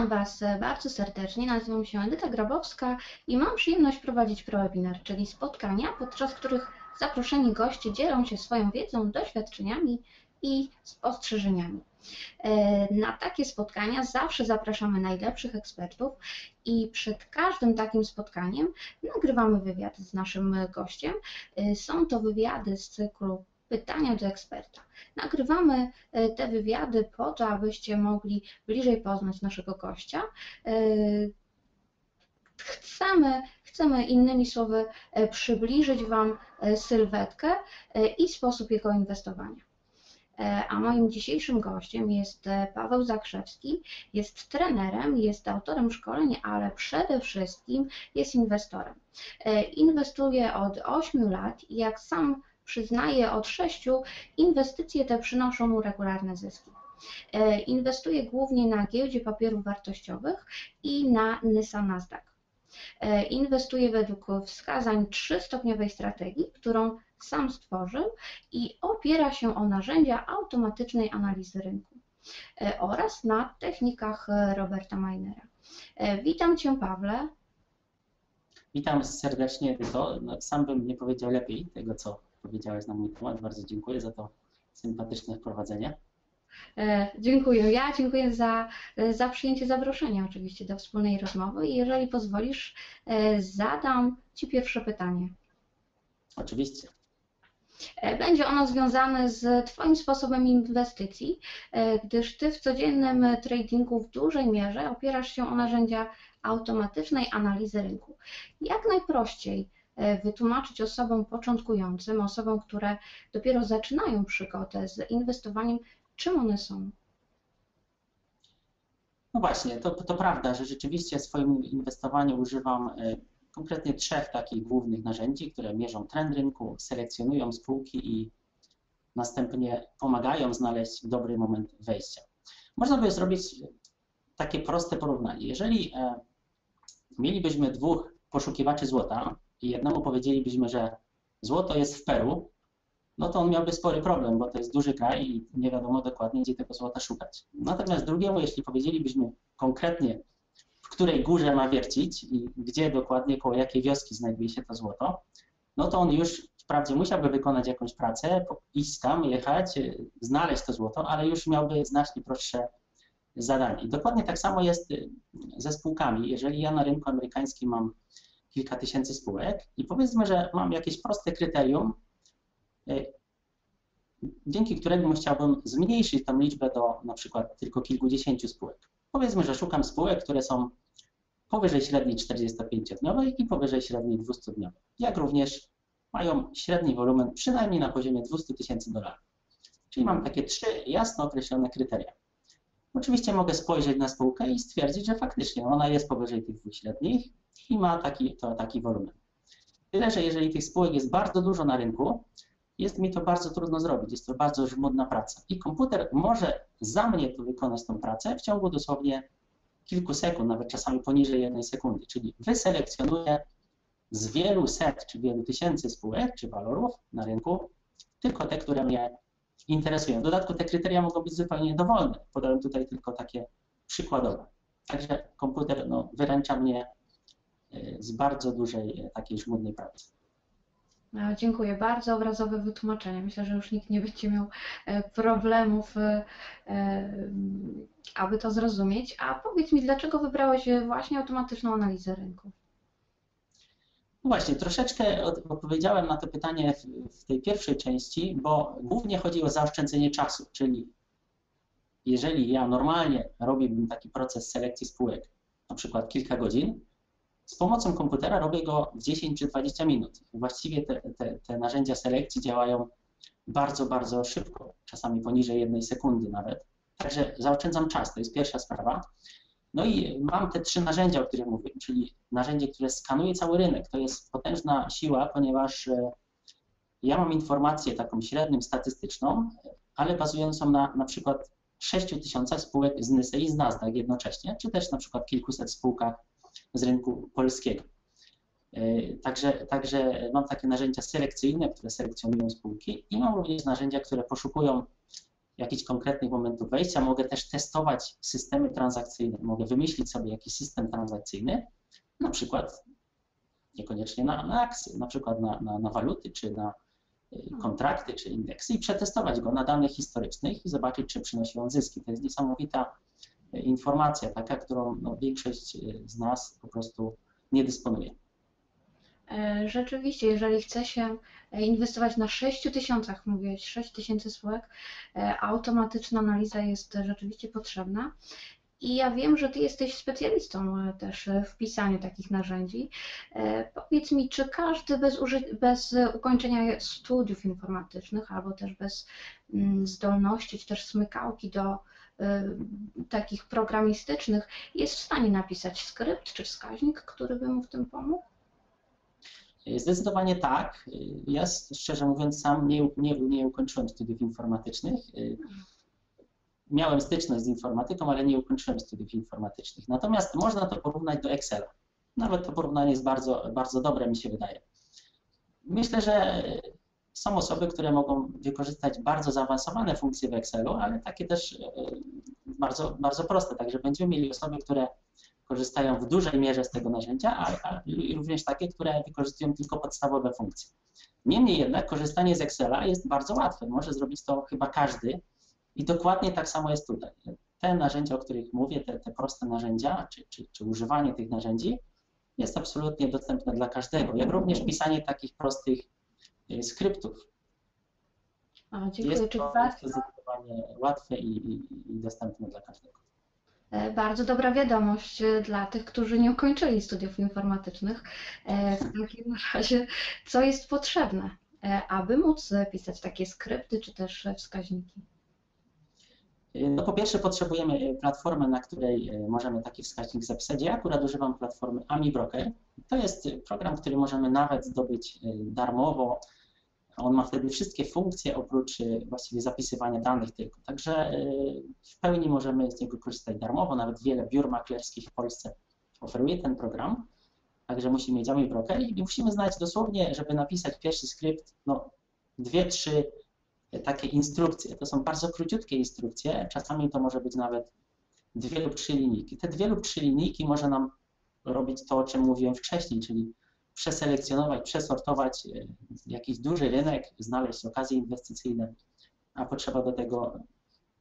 Witam Was bardzo serdecznie. Nazywam się Edyta Grabowska i mam przyjemność prowadzić ProWebinar, czyli spotkania, podczas których zaproszeni goście dzielą się swoją wiedzą, doświadczeniami i spostrzeżeniami. E, na takie spotkania zawsze zapraszamy najlepszych ekspertów i przed każdym takim spotkaniem nagrywamy wywiad z naszym gościem. E, są to wywiady z cyklu pytania do eksperta. Nagrywamy e, te wywiady po to, abyście mogli bliżej poznać naszego gościa. Chcemy, chcemy innymi słowy przybliżyć Wam sylwetkę i sposób jego inwestowania. E, a moim dzisiejszym gościem jest e, Paweł Zakrzewski, jest trenerem, jest autorem szkoleń, ale przede wszystkim jest inwestorem. E, inwestuje od 8 lat i jak sam przyznaje od 6, inwestycje te przynoszą mu regularne zyski. Inwestuje głównie na giełdzie papierów wartościowych i na Nysa Nasdaq. Inwestuje według wskazań trzystopniowej strategii, którą sam stworzył i opiera się o narzędzia automatycznej analizy rynku e, oraz na technikach e, Roberta Minera. E, witam Cię, Pawle. Witam serdecznie, sam bym nie powiedział lepiej tego, co powiedziałeś na mój temat. Bardzo dziękuję za to sympatyczne wprowadzenie. Dziękuję. Ja dziękuję za, za przyjęcie zaproszenia oczywiście do wspólnej rozmowy i jeżeli pozwolisz, zadam Ci pierwsze pytanie. Oczywiście. E, będzie ono związane z Twoim sposobem inwestycji, e, gdyż Ty w codziennym tradingu w dużej mierze opierasz się o narzędzia automatycznej analizy rynku. Jak najprościej e, wytłumaczyć osobom początkującym, osobom, które dopiero zaczynają przygodę z inwestowaniem, czym one są? No właśnie, to, to prawda, że rzeczywiście w swoim inwestowaniu używam konkretnie trzech takich głównych narzędzi, które mierzą trend rynku, selekcjonują spółki i następnie pomagają znaleźć dobry moment wejścia. Można by zrobić takie proste porównanie. Jeżeli e, mielibyśmy dwóch poszukiwaczy złota i jednemu powiedzielibyśmy, że złoto jest w Peru, no to on miałby spory problem, bo to jest duży kraj i nie wiadomo dokładnie, gdzie tego złota szukać. Natomiast drugiemu, jeśli powiedzielibyśmy konkretnie, w której górze ma wiercić i gdzie dokładnie, koło jakiej wioski znajduje się to złoto, no to on już wprawdzie musiałby wykonać jakąś pracę, iść tam, jechać, y, znaleźć to złoto, ale już miałby znacznie prostsze zadanie. Dokładnie tak samo jest y, ze spółkami. Jeżeli ja na rynku amerykańskim mam kilka tysięcy spółek i powiedzmy, że mam jakieś proste kryterium, y, dzięki któremu chciałbym zmniejszyć tą liczbę do na przykład tylko kilkudziesięciu spółek. Powiedzmy, że szukam spółek, które są powyżej średniej 45-dniowej i powyżej średniej 200-dniowej, jak również mają średni wolumen przynajmniej na poziomie 200 tysięcy dolarów. Czyli mam takie trzy jasno określone kryteria. Oczywiście mogę spojrzeć na spółkę i stwierdzić, że faktycznie ona jest powyżej tych dwóch średnich i ma taki, to, taki wolumen. Tyle, że jeżeli tych spółek jest bardzo dużo na rynku, jest mi to bardzo trudno zrobić, jest to bardzo żmudna praca. I komputer może za mnie tu wykonać tą pracę w ciągu dosłownie kilku sekund, nawet czasami poniżej jednej sekundy, czyli wyselekcjonuję z wielu set czy wielu tysięcy spółek czy walorów na rynku tylko te, które mnie interesują. W dodatku te kryteria mogą być zupełnie dowolne. Podałem tutaj tylko takie przykładowe. Także komputer no, wyręcza mnie y, z bardzo dużej y, takiej żmudnej pracy. No, dziękuję. Bardzo obrazowe wytłumaczenie. Myślę, że już nikt nie będzie miał e, problemów, e, e, aby to zrozumieć. A powiedz mi, dlaczego wybrałeś właśnie automatyczną analizę rynku? No właśnie, troszeczkę odpowiedziałem na to pytanie w tej pierwszej części, bo głównie chodzi o zaoszczędzenie czasu, czyli jeżeli ja normalnie robiłbym taki proces selekcji spółek, na przykład kilka godzin, z pomocą komputera robię go w 10 czy 20 minut. Właściwie te, te, te narzędzia selekcji działają bardzo, bardzo szybko, czasami poniżej jednej sekundy nawet. Także zaoszczędzam czas, to jest pierwsza sprawa. No i mam te trzy narzędzia, o których mówiłem, czyli narzędzie, które skanuje cały rynek. To jest potężna siła, ponieważ e, ja mam informację taką średnią statystyczną, ale bazującą na na przykład 6 tysiącach spółek z NYSE i z NASDAQ jednocześnie, czy też na przykład kilkuset spółkach z rynku polskiego. E, także, także mam takie narzędzia selekcyjne, które selekcjonują spółki i mam również narzędzia, które poszukują jakichś konkretnych momentów wejścia. Mogę też testować systemy transakcyjne. Mogę wymyślić sobie jakiś system transakcyjny, na przykład niekoniecznie na, na akcje, na przykład na, na, na waluty, czy na y, kontrakty, czy indeksy i przetestować go na danych historycznych i zobaczyć, czy przynosi on zyski. To jest niesamowita y, informacja, taka, którą no, większość y, z nas po prostu nie dysponuje. E, Rzeczywiście, jeżeli chce się e, inwestować na 6 tysiącach, mówię 6 tysięcy spółek, e, automatyczna analiza jest rzeczywiście potrzebna. I ja wiem, że Ty jesteś specjalistą też w pisaniu takich narzędzi. Powiedz mi, czy każdy bez, bez ukończenia studiów informatycznych albo też bez mm, zdolności, czy też smykałki do takich programistycznych jest w stanie napisać skrypt czy wskaźnik, który by mu w tym pomógł? Zdecydowanie tak. Ja szczerze mówiąc sam nie, nie, nie ukończyłem studiów informatycznych. Miałem styczność z informatyką, ale nie ukończyłem studiów informatycznych. Natomiast można to porównać do Excela. Nawet to porównanie jest bardzo, bardzo dobre, mi się wydaje. Myślę, że są osoby, które mogą wykorzystać bardzo zaawansowane funkcje w Excelu, ale takie też e, bardzo, bardzo proste. Także będziemy mieli osoby, które korzystają w dużej mierze z tego narzędzia, a, a i również takie, które wykorzystują tylko podstawowe funkcje. Niemniej jednak korzystanie z Excela jest bardzo łatwe. Może zrobić to chyba każdy i dokładnie tak samo jest tutaj. Te narzędzia, o których mówię, te, te proste narzędzia, czy, czy, czy używanie tych narzędzi jest absolutnie dostępne dla każdego, jak również pisanie takich prostych y, skryptów. O, dziękuję. Jest to, jest to zdecydowanie łatwe i, i, i dostępne dla każdego. E, Bardzo dobra wiadomość e, dla tych, którzy nie ukończyli studiów informatycznych. E, W takim razie, co jest potrzebne, aby móc pisać takie skrypty czy też wskaźniki? No po pierwsze potrzebujemy platformę, na której możemy taki wskaźnik zapisać. Ja akurat używam platformy AmiBroker. To jest program, który możemy nawet zdobyć darmowo. On ma wtedy wszystkie funkcje oprócz y, właściwie zapisywania danych tylko. Także y, w pełni możemy z niego korzystać darmowo. Nawet wiele biur maklerskich w Polsce oferuje ten program. Także musimy mieć AmiBroker i musimy znać dosłownie, żeby napisać pierwszy skrypt, no dwie, trzy takie instrukcje. To są bardzo króciutkie instrukcje, czasami to może być nawet dwie lub trzy linijki. Te dwie lub trzy linijki może nam robić to, o czym mówiłem wcześniej, czyli przeselekcjonować, przesortować e, jakiś duży rynek, znaleźć okazje inwestycyjne, a potrzeba do tego,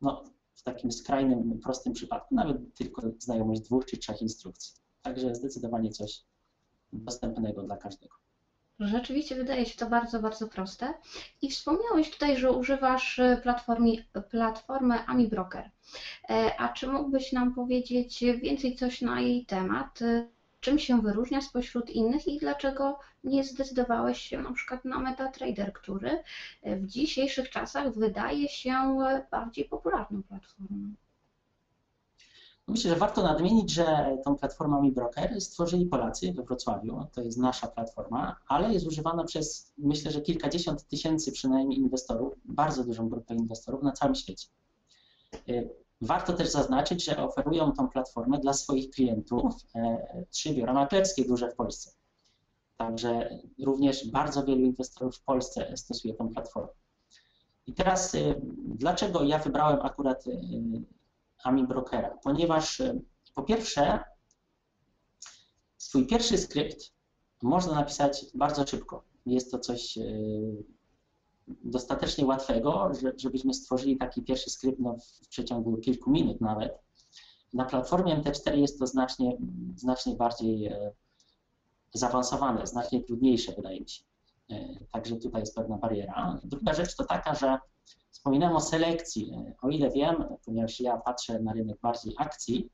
no, w takim skrajnym, prostym przypadku, nawet tylko znajomość dwóch czy trzech instrukcji. Także zdecydowanie coś dostępnego dla każdego. Rzeczywiście wydaje się to bardzo, bardzo proste. I wspomniałeś tutaj, że używasz e, platformy, platformy AmiBroker. E, A czy mógłbyś nam powiedzieć więcej coś na jej temat? E, Czym się wyróżnia spośród innych i dlaczego nie zdecydowałeś się na przykład na MetaTrader, który e, w dzisiejszych czasach wydaje się e, bardziej popularną platformą? Myślę, że warto nadmienić, że tą platformę AmiBroker stworzyli Polacy we Wrocławiu. To jest nasza platforma, ale jest używana przez myślę, że kilkadziesiąt tysięcy przynajmniej inwestorów, bardzo dużą grupę inwestorów na całym świecie. Warto też zaznaczyć, że oferują tą platformę dla swoich klientów e, trzy biura maklerskie duże w Polsce. Także również bardzo wielu inwestorów w Polsce stosuje tą platformę. I teraz y, dlaczego ja wybrałem akurat y, AMI Brokera? Ponieważ po pierwsze swój pierwszy skrypt można napisać bardzo szybko. Jest to coś dostatecznie łatwego, że- żebyśmy stworzyli taki pierwszy skrypt no, w przeciągu kilku minut nawet. Na platformie MT4 jest to znacznie, znacznie bardziej e, zaawansowane, znacznie trudniejsze wydaje mi się. E, Także tutaj jest pewna bariera. Druga rzecz to taka, że wspominałem o selekcji. E, O ile wiem, ponieważ ja patrzę na rynek bardziej akcji,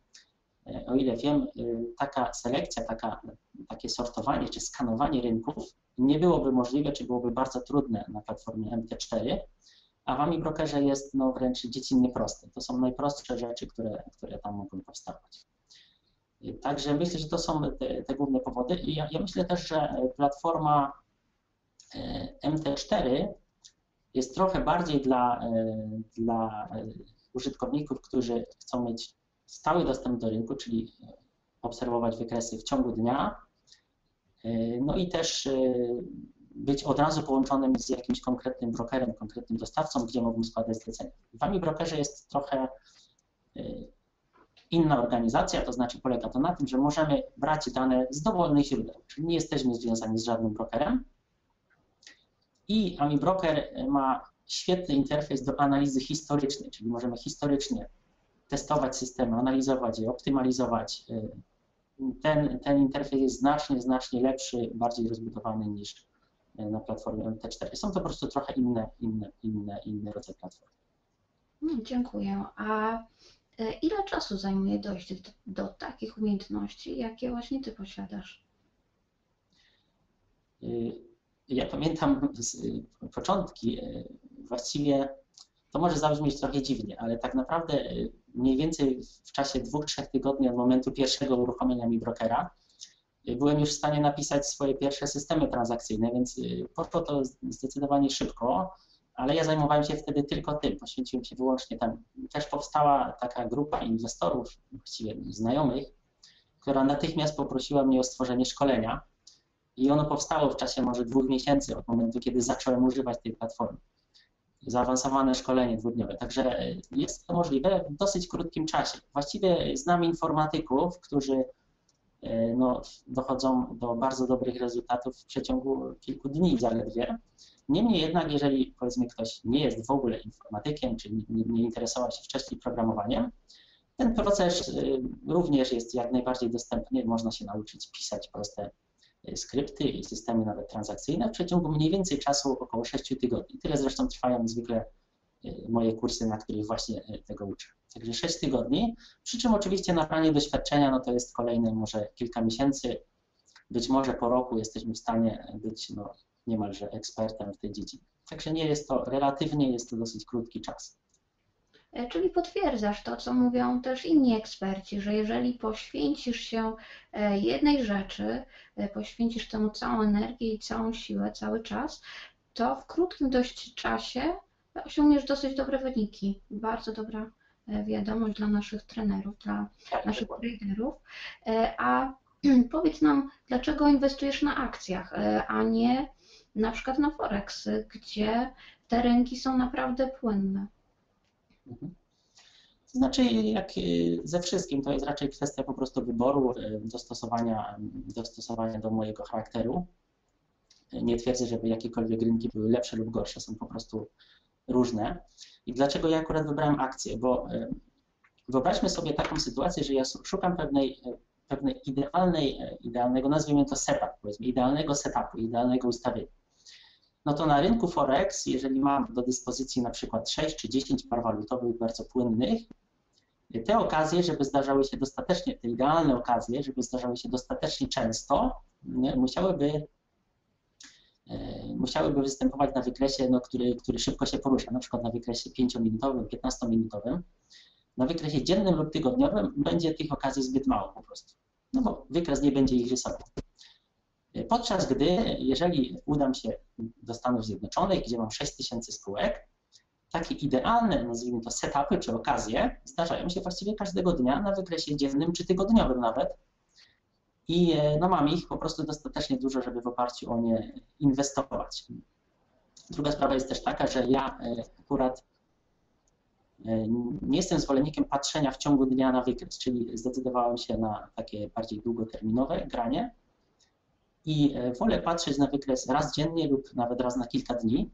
o ile wiem, e, taka selekcja, taka, takie sortowanie czy skanowanie rynków nie byłoby możliwe, czy byłoby bardzo trudne na platformie MT4, a w AmiBrokerze jest no, wręcz dziecinnie proste. To są najprostsze rzeczy, które, które tam mogą powstawać. I Także myślę, że to są te, te główne powody. I ja, ja myślę też, że platforma e, MT4 jest trochę bardziej dla, e, dla e, użytkowników, którzy chcą mieć stały dostęp do rynku, czyli obserwować wykresy w ciągu dnia, E, No i też e, być od razu połączonym z jakimś konkretnym brokerem, konkretnym dostawcą, gdzie mógłbym składać zlecenia. W Ami Brokerze jest trochę inna organizacja, to znaczy polega to na tym, że możemy brać dane z dowolnych źródeł, czyli nie jesteśmy związani z żadnym brokerem. I Ami Broker ma świetny interfejs do analizy historycznej, czyli możemy historycznie testować systemy, analizować je, optymalizować. Ten, ten interfejs jest znacznie, znacznie lepszy, bardziej rozbudowany niż na platformie MT4. Są to po prostu trochę inne, inne, inne, inne rodzaje platform. No, dziękuję. A e, ile czasu zajmuje dojście do, do takich umiejętności, jakie właśnie Ty posiadasz? Y, Ja pamiętam y, początki, y, właściwie to może zabrzmieć trochę dziwnie, ale tak naprawdę y, mniej więcej w czasie dwóch, trzech tygodni od momentu pierwszego uruchomienia mi brokera y, byłem już w stanie napisać swoje pierwsze systemy transakcyjne, więc y, poszło to zdecydowanie szybko, ale ja zajmowałem się wtedy tylko tym, poświęciłem się wyłącznie tam. Też powstała taka grupa inwestorów, właściwie znajomych, która natychmiast poprosiła mnie o stworzenie szkolenia i ono powstało w czasie może dwóch miesięcy od momentu, kiedy zacząłem używać tej platformy. Zaawansowane szkolenie dwudniowe. Także jest to możliwe w dosyć krótkim czasie. Właściwie znam informatyków, którzy e, no, dochodzą do bardzo dobrych rezultatów w przeciągu kilku dni zaledwie. Niemniej jednak, jeżeli powiedzmy ktoś nie jest w ogóle informatykiem, czy nie, nie interesował się wcześniej programowaniem, ten proces y, również jest jak najbardziej dostępny. Można się nauczyć pisać proste skrypty i systemy nawet transakcyjne w przeciągu mniej więcej czasu około 6 tygodni. Tyle zresztą trwają zwykle y, moje kursy, na których właśnie y, tego uczę. Także 6 tygodni, przy czym oczywiście nabranie doświadczenia, no to jest kolejne może kilka miesięcy, być może po roku jesteśmy w stanie być no, niemalże ekspertem w tej dziedzinie. Także nie jest to, relatywnie jest to dosyć krótki czas. E, Czyli potwierdzasz to, co mówią też inni eksperci, że jeżeli poświęcisz się e, jednej rzeczy, e, poświęcisz temu całą energię i całą siłę, cały czas, to w krótkim dość czasie osiągniesz dosyć dobre wyniki. Bardzo dobra wiadomość dla naszych trenerów, dla Tak, naszych traderów. A powiedz nam, dlaczego inwestujesz na akcjach, a nie na przykład na Forex, gdzie te rynki są naprawdę płynne? Mhm. To znaczy, jak y, ze wszystkim, to jest raczej kwestia po prostu wyboru, y, dostosowania, dostosowania do mojego charakteru. Nie twierdzę, żeby jakiekolwiek rynki były lepsze lub gorsze, są po prostu różne. I dlaczego ja akurat wybrałem akcje? Bo y, wyobraźmy sobie taką sytuację, że ja szukam pewnej, pewnej idealnej, idealnego, nazwijmy to setup, powiedzmy, idealnego setupu, idealnego ustawienia no to na rynku Forex, jeżeli mam do dyspozycji na przykład 6 czy 10 par walutowych bardzo płynnych, te okazje, żeby zdarzały się dostatecznie, te idealne okazje, żeby zdarzały się dostatecznie często, musiałyby, e, musiałyby występować na wykresie, no, który, który szybko się porusza, na przykład na wykresie 5-minutowym, 15-minutowym. Na wykresie dziennym lub tygodniowym będzie tych okazji zbyt mało po prostu, no bo wykres nie będzie ich rysował. Podczas gdy, jeżeli udam się do Stanów Zjednoczonych, gdzie mam 6 tysięcy spółek, takie idealne, nazwijmy to setupy czy okazje zdarzają się właściwie każdego dnia na wykresie dziennym czy tygodniowym nawet. I no, mam ich po prostu dostatecznie dużo, żeby w oparciu o nie inwestować. Druga sprawa jest też taka, że ja akurat nie jestem zwolennikiem patrzenia w ciągu dnia na wykres, czyli zdecydowałem się na takie bardziej długoterminowe granie i wolę patrzeć na wykres raz dziennie lub nawet raz na kilka dni.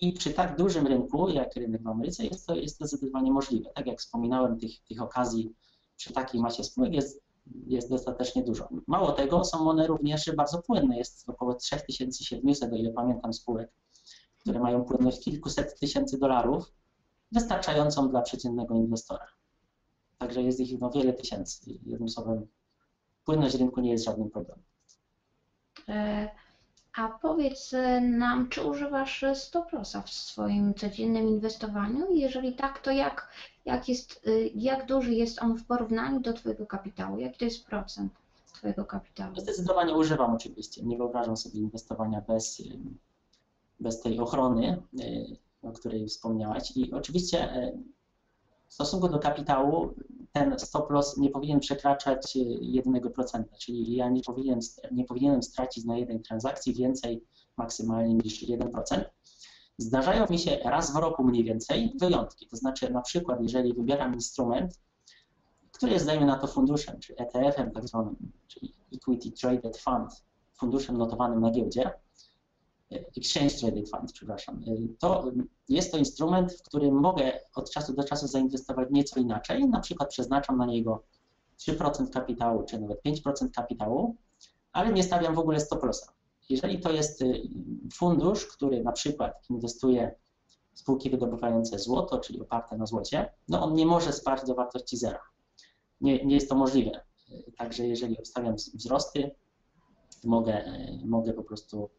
I przy tak dużym rynku, jak rynek w Ameryce, jest to, jest to zdecydowanie możliwe. Tak jak wspominałem, tych, tych okazji przy takiej masie spółek jest, jest dostatecznie dużo. Mało tego, są one również bardzo płynne. Jest około 3700, o ile pamiętam, spółek, które mają płynność kilkuset tysięcy dolarów, wystarczającą dla przeciętnego inwestora. Także jest ich no, wiele tysięcy. Jednym słowem, płynność rynku nie jest żadnym problemem. A powiedz nam, czy używasz stop-lossa w swoim codziennym inwestowaniu? Jeżeli tak, to jak, jak, jest, jak duży jest on w porównaniu do Twojego kapitału? Jaki to jest procent Twojego kapitału? Zdecydowanie używam oczywiście. Nie wyobrażam sobie inwestowania bez, bez tej ochrony, o której wspomniałaś. I oczywiście w stosunku do kapitału ten stop loss nie powinien przekraczać 1%, czyli ja nie, nie powinienem stracić na jednej transakcji więcej maksymalnie niż 1%. Zdarzają mi się raz w roku mniej więcej wyjątki, to znaczy na przykład jeżeli wybieram instrument, który jest dajmy na to funduszem, czy ETF-em tak zwanym, czyli Equity Traded Fund, funduszem notowanym na giełdzie, Exchange Traded Fund, przepraszam, to jest to instrument, w którym mogę od czasu do czasu zainwestować nieco inaczej, na przykład przeznaczam na niego 3% kapitału, czy nawet 5% kapitału, ale nie stawiam w ogóle stop lossa. Jeżeli to jest y, fundusz, który na przykład inwestuje w spółki wydobywające złoto, czyli oparte na złocie, no on nie może spaść do wartości zera. Nie, nie jest to możliwe. Także jeżeli obstawiam wzrosty, mogę, y, mogę po prostu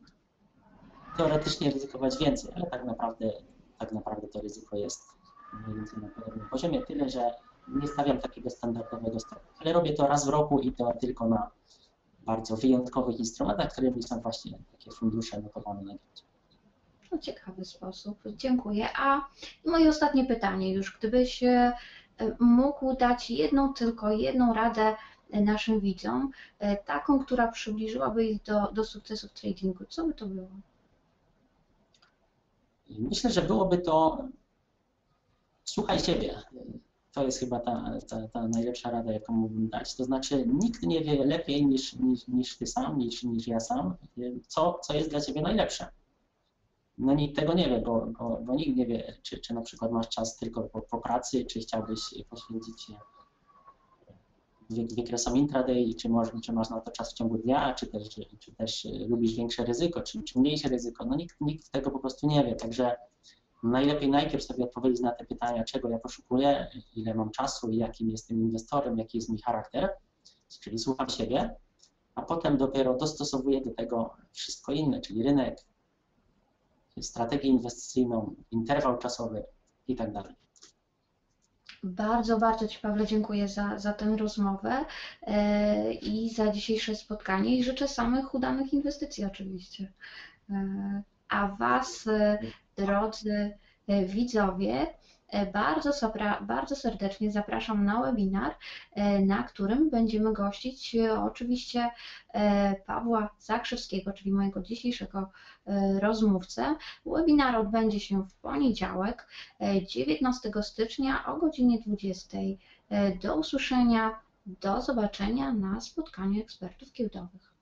teoretycznie ryzykować więcej, ale tak naprawdę, tak naprawdę to ryzyko jest mniej więcej na podobnym poziomie, tyle że nie stawiam takiego standardowego stopu, ale robię to raz w roku i to tylko na bardzo wyjątkowych instrumentach, którymi są właśnie takie fundusze notowane na giełdzie. No ciekawy sposób, dziękuję. A moje ostatnie pytanie już, gdybyś e, mógł dać jedną tylko, jedną radę naszym widzom, e, taką, która przybliżyłaby ich do, do w tradingu, co by to było? Myślę, że byłoby to słuchaj siebie. To jest chyba ta, ta, ta, najlepsza rada, jaką mógłbym dać. To znaczy, nikt nie wie lepiej niż, niż, niż ty sam, niż, niż ja sam, co, co jest dla ciebie najlepsze. No nikt tego nie wie, bo, bo, bo nikt nie wie, czy, czy na przykład masz czas tylko po, po pracy, czy chciałbyś poświęcić się wykresom intraday, czy, może, czy masz na to czas w ciągu dnia, czy też, czy też lubisz większe ryzyko, czy, czy mniejsze ryzyko. No nikt, nikt tego po prostu nie wie, także najlepiej najpierw sobie odpowiedzieć na te pytania, czego ja poszukuję, ile mam czasu i jakim jestem inwestorem, jaki jest mój charakter, czyli słucham siebie, a potem dopiero dostosowuję do tego wszystko inne, czyli rynek, strategię inwestycyjną, interwał czasowy i tak dalej. Bardzo, bardzo Ci, Pawle, dziękuję za, za tę rozmowę e, i za dzisiejsze spotkanie i życzę samych udanych inwestycji oczywiście. E, a Was, e, drodzy widzowie, bardzo, bardzo serdecznie zapraszam na webinar, e, na którym będziemy gościć e, oczywiście Pawła Zakrzewskiego, czyli mojego dzisiejszego rozmówcę. Webinar odbędzie się w poniedziałek, 19 stycznia o godzinie 20. Do usłyszenia, do zobaczenia na spotkaniu ekspertów giełdowych.